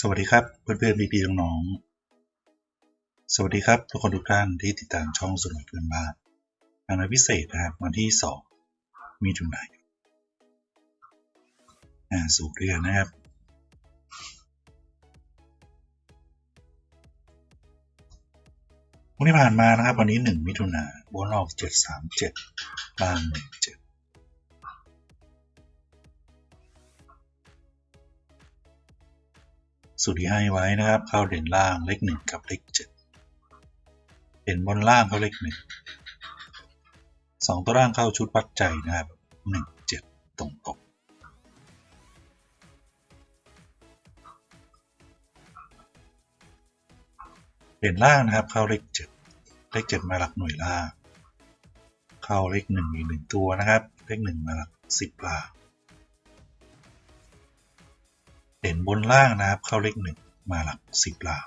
สวัสดีครับเพื่อนๆพี่ๆน้องๆสวัสดีครับทุกคนทุกท่านที่ติดตามช่องสนุกเพื่อนบ้านงานพิเศษนะครับวันที่2มีถุนายนอ่าสู่เดือนนะครับ วันที่ผ่านมานะครับ วันนี้1มิถุนาบนออก737ล่าง17 สูตรที่ให้ไว้นะครับ เข้าเด่นล่างเลขหนึ่งกับเลขเจ็ดเด่นบนล่างเข้าเลขหนึ่งสองตัวล่างเข้าชุดวัดใจนะครับหนึ่งเจ็ดตรงตกเด่นล่างนะครับเข้าเลขเจ็ดเลขเจ็ดมาหลักหน่วยล่าง เข้าเลขหนึ่งอีกหนึ่งตัวนะครับ เลขหนึ่งมาหลักสิบล่าง เด่นบนล่างนะครับ เข้าเลขหนึ่งมาหลักสิบล่าง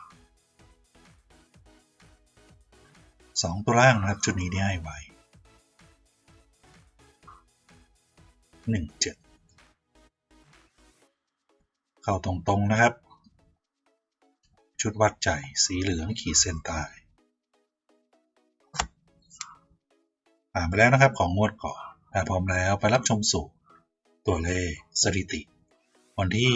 สองตัวล่างนะครับ ชุดนี้ที่ให้ไว้หนึ่งเจ็ดเข้าตรงๆนะครับ ชุดวัดใจสีเหลืองขีดเส้นใต้ผ่านไปแล้วนะครับของงวดก่อนถ้าพร้อมแล้วไปรับชมสูตรตัวเลขสถิติ วันที่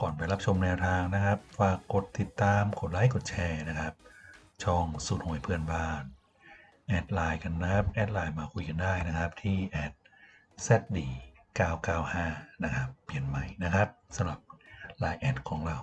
ก่อนไปรับชมแนวทางนะครับ ฝากกดติดตามกดไลค์กดแชร์นะครับ ช่องสุดหวยเพื่อนบ้าน แอดไลน์กันนะครับ แอดไลน์มาคุยกันได้นะครับ ที่แอด zd 995 นะครับ เปลี่ยนใหม่นะครับสำหรับไลน์แอดของเรา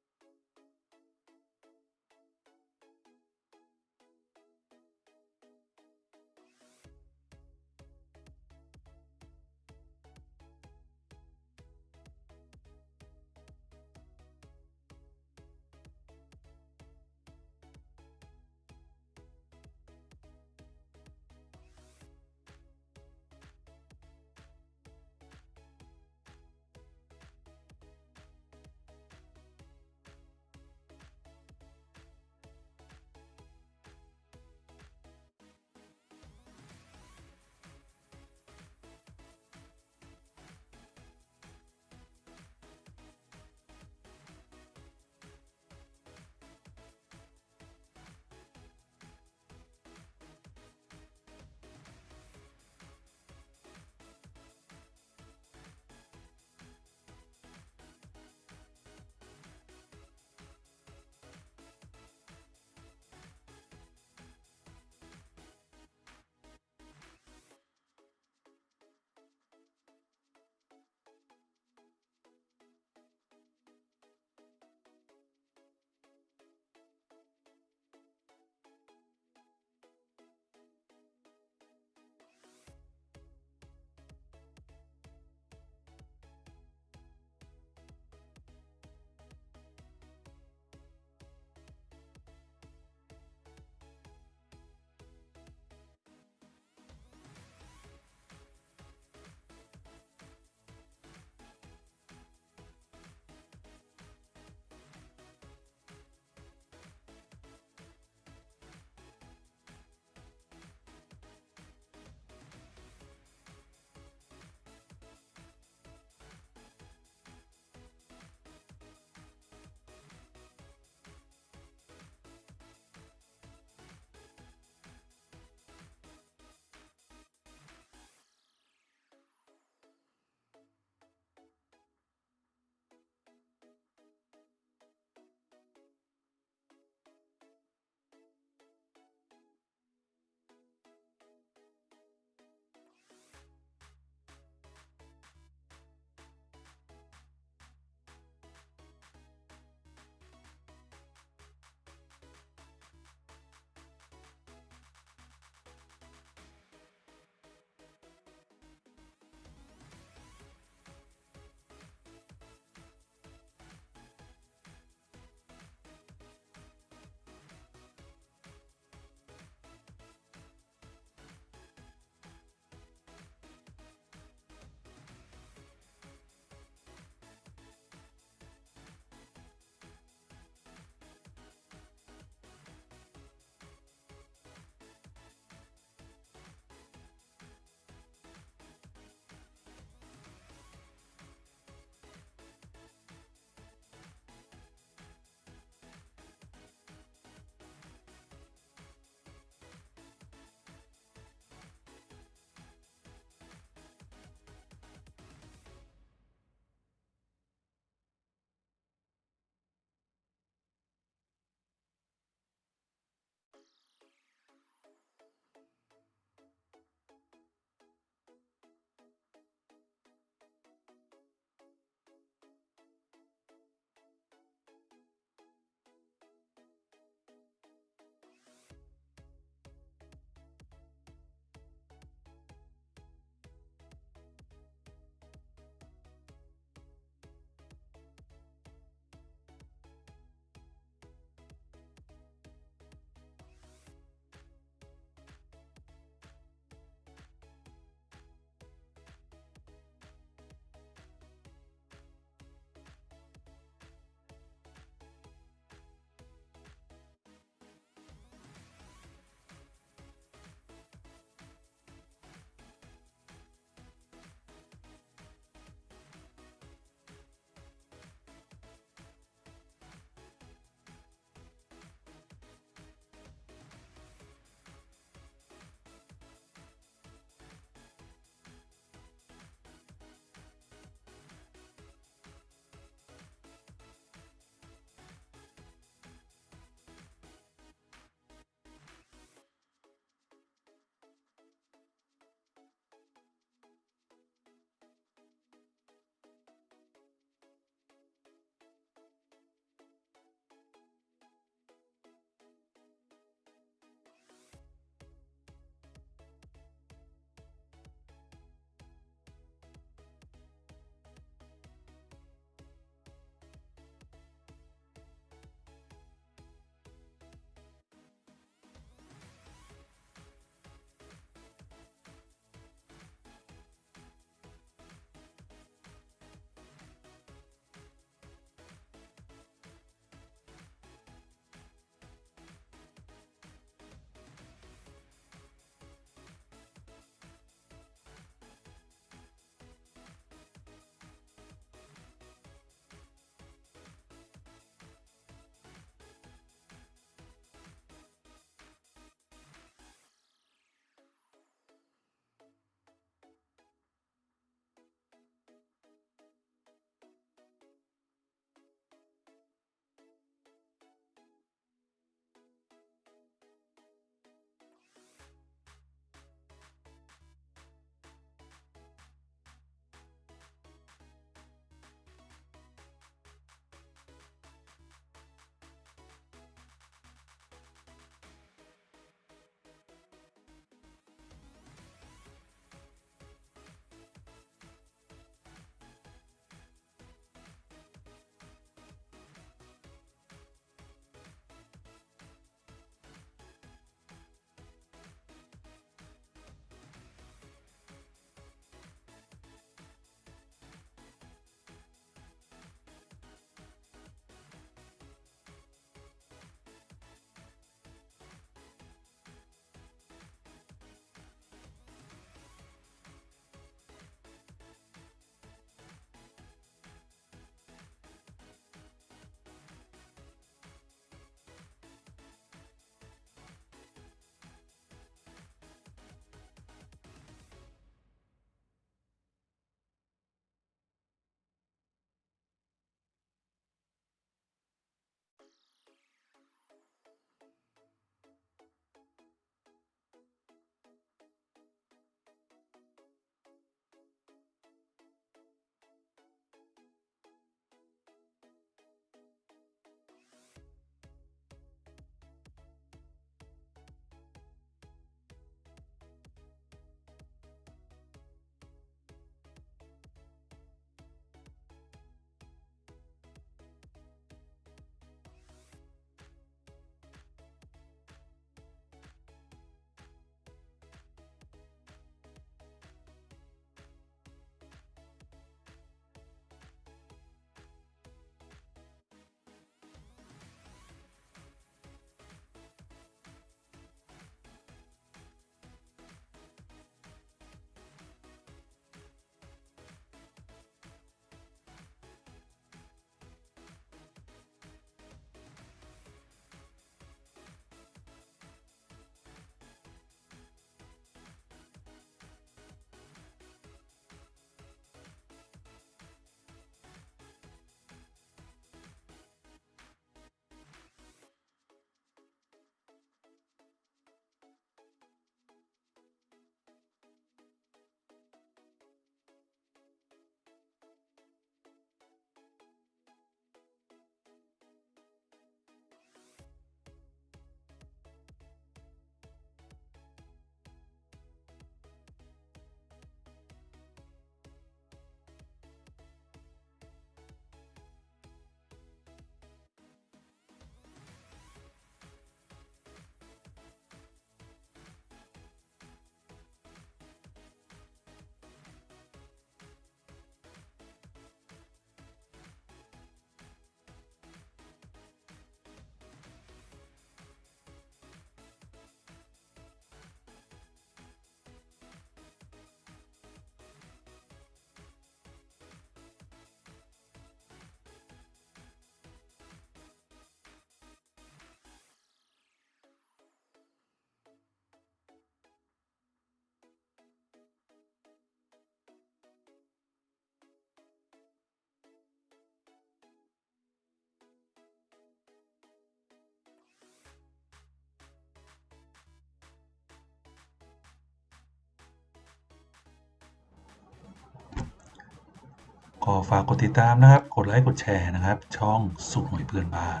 ก็ฝากกดติดตามนะครับ กดไลค์ กดแชร์นะครับ ช่องสุดหน่วยเพื่อนบ้าน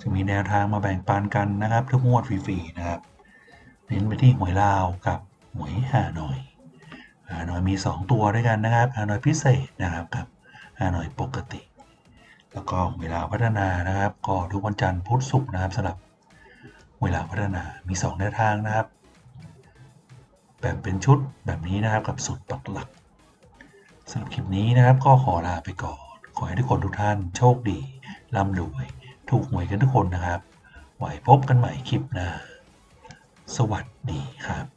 จะมีแนวทางมาแบ่งปันกันนะครับทุกงวดฟรีๆนะครับ เน้นไปที่หวยลาวกับหวยฮานอยฮานอยมี 2 ตัวด้วยกันนะครับฮานอยพิเศษนะครับกับฮานอยปกติ แล้วก็หวยลาวพัฒนานะครับ ก็ทุกวันจันทร์พุธศุกร์นะครับสำหรับหวยลาวพัฒนามี2แนวทางนะครับ แบบเป็นชุดแบบนี้นะครับกับสุดปักหลัก สำหรับคลิปนี้นะครับก็ขอลาไปก่อน ขอให้ทุกคนทุกท่านโชคดีร่ำรวยถูกหวยกันทุกคนนะครับ ไว้พบกันใหม่คลิปหน้า สวัสดีครับ